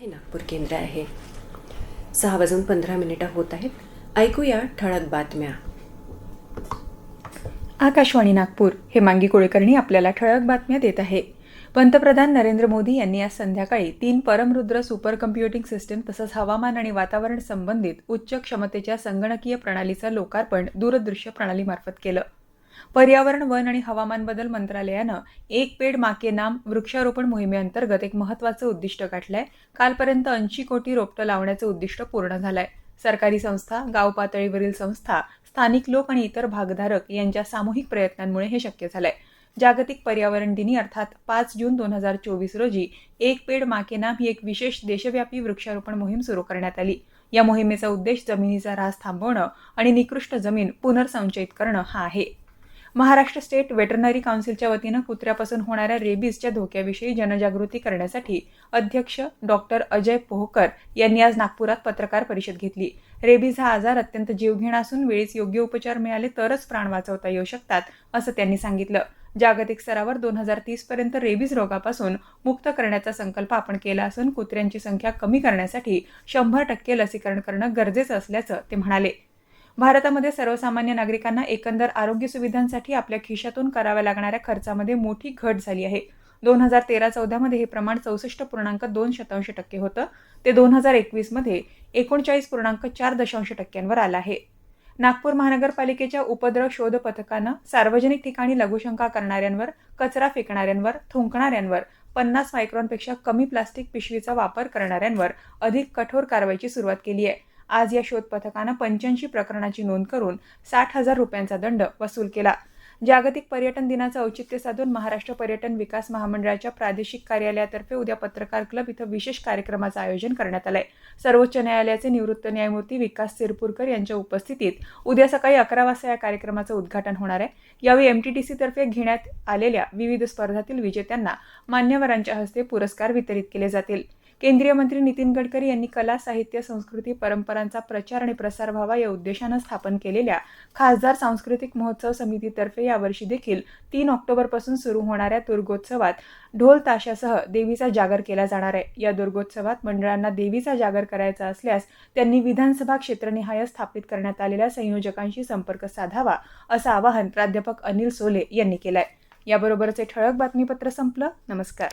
हे नागपूर केंद्र आहे. सहा वाजून पंधरा मिनिटं होत आहेत. ऐकूया ठळक बातम्या. आकाशवाणी नागपूर हे मांगी कुळकर्णी आपल्याला ठळक बातम्या देत आहे. पंतप्रधान नरेंद्र मोदी यांनी आज संध्याकाळी तीन परमरुद्र सुपर कम्प्युटिंग सिस्टीम तसंच हवामान आणि वातावरण संबंधित उच्च क्षमतेच्या संगणकीय प्रणालीचं लोकार्पण दूरदृश्य प्रणालीमार्फत केलं. पर्यावरण वन आणि हवामान बदल मंत्रालयानं एक पेड माके नाम वृक्षारोपण मोहिमेअंतर्गत एक महत्वाचं उद्दिष्ट गाठलंय. कालपर्यंत ऐंशी कोटी रोपटं लावण्याचं उद्दिष्ट पूर्ण झालंय. सरकारी संस्था गाव पातळीवरील संस्था स्थानिक लोक आणि इतर भागधारक यांच्या सामूहिक प्रयत्नांमुळे हे शक्य झालंय. जागतिक पर्यावरण दिनी अर्थात पाच जून दोन हजार चोवीस रोजी एक पेड माके नाम ही एक विशेष देशव्यापी वृक्षारोपण मोहीम सुरू करण्यात आली. या मोहिमेचा उद्देश जमिनीचा ऱ्हास थांबवणं आणि निकृष्ट जमीन पुनर्संचयित करणं हा आहे. महाराष्ट्र स्टेट वेटरनरी काउन्सिलच्या वतीनं कुत्र्यापासून होणाऱ्या रेबीजच्या धोक्याविषयी जनजागृती करण्यासाठी अध्यक्ष डॉक्टर अजय पोहकर यांनी आज नागपुरात पत्रकार परिषद घेतली. रेबीज हा आजार अत्यंत जीवघेणा असून वेळीच योग्य उपचार मिळाले तरच प्राण वाचवता येऊ शकतात असं त्यांनी सांगितलं. जागतिक स्तरावर दोन हजार तीस पर्यंत रेबीज रोगापासून मुक्त करण्याचा संकल्प आपण केला असून कुत्र्यांची संख्या कमी करण्यासाठी शंभर टक्के लसीकरण करणं गरजेचं असल्याचं ते म्हणाले. भारतामध्ये सर्वसामान्य नागरिकांना एकंदर आरोग्य सुविधांसाठी आपल्या खिशातून कराव्या लागणाऱ्या खर्चामध्ये मोठी घट झाली आहे. दोन हजार तेरा चौदामध्ये हे प्रमाण चौसष्ट पूर्णांक दोन शतांश टक्के होतं. ते दोन हजार एकवीसमध्ये एकोणचाळीस पूर्णांक चार दशांश टक्क्यांवर आलं आहे. नागपूर महानगरपालिकेच्या उपद्रव शोध पथकानं सार्वजनिक ठिकाणी लघुशंका करणाऱ्यांवर कचरा फेकणाऱ्यांवर थुंकणाऱ्यांवर पन्नास मायक्रॉनपेक्षा कमी प्लास्टिक पिशवीचा वापर करणाऱ्यांवर अधिक कठोर कारवाईची सुरुवात केली आहे. आज या शोध पथकानं पंच्याऐंशी प्रकरणाची नोंद करून साठ हजार रुपयांचा दंड वसूल केला. जागतिक पर्यटन दिनाचं औचित्य साधून महाराष्ट्र पर्यटन विकास महामंडळाच्या प्रादेशिक कार्यालयातर्फे उद्या पत्रकार क्लब इथं विशेष कार्यक्रमाचं आयोजन करण्यात आलंय. सर्वोच्च न्यायालयाचे निवृत्त न्यायमूर्ती विकास सिरपूरकर यांच्या उपस्थितीत उद्या सकाळी अकरा वाजता या कार्यक्रमाचं उद्घाटन होणार आहे. यावेळी एमटीडीसी तर्फे घेण्यात आलेल्या विविध स्पर्धातील विजेत्यांना मान्यवरांच्या हस्ते पुरस्कार वितरित केले जातील. केंद्रीय मंत्री नितीन गडकरी यांनी कला साहित्य संस्कृती परंपरांचा प्रचार आणि प्रसार व्हावा या उद्देशानं स्थापन केलेल्या खासदार सांस्कृतिक महोत्सव समितीतर्फे यावर्षी देखील तीन ऑक्टोबरपासून सुरू होणाऱ्या दुर्गोत्सवात ढोल ताशासह देवीचा जागर केला जाणार आहे. या दुर्गोत्सवात मंडळांना देवीचा जागर करायचा असल्यास त्यांनी विधानसभा क्षेत्रनिहाय स्थापित करण्यात आलेल्या संयोजकांशी संपर्क साधावा असं आवाहन प्राध्यापक अनिल सोले यांनी केलंय. याबरोबरच हे ठळक बातमीपत्र संपलं. नमस्कार.